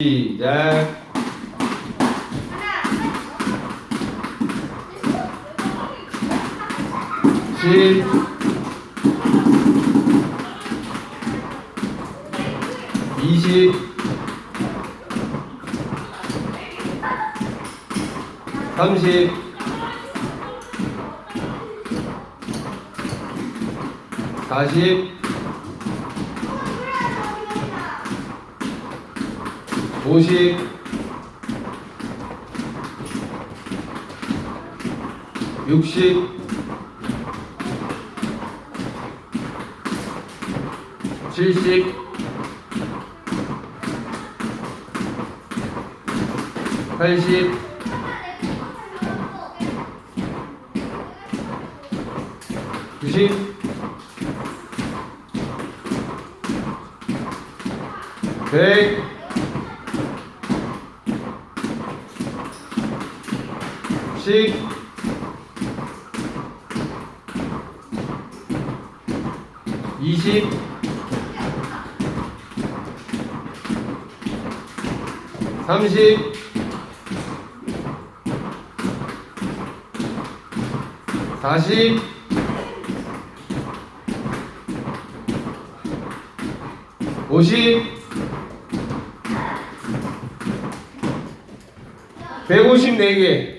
시작. 십. 이십. 삼십. 사십. 50 60 70 80 90 100 반칙 이십. 삼십. 사십. 오십. 154개.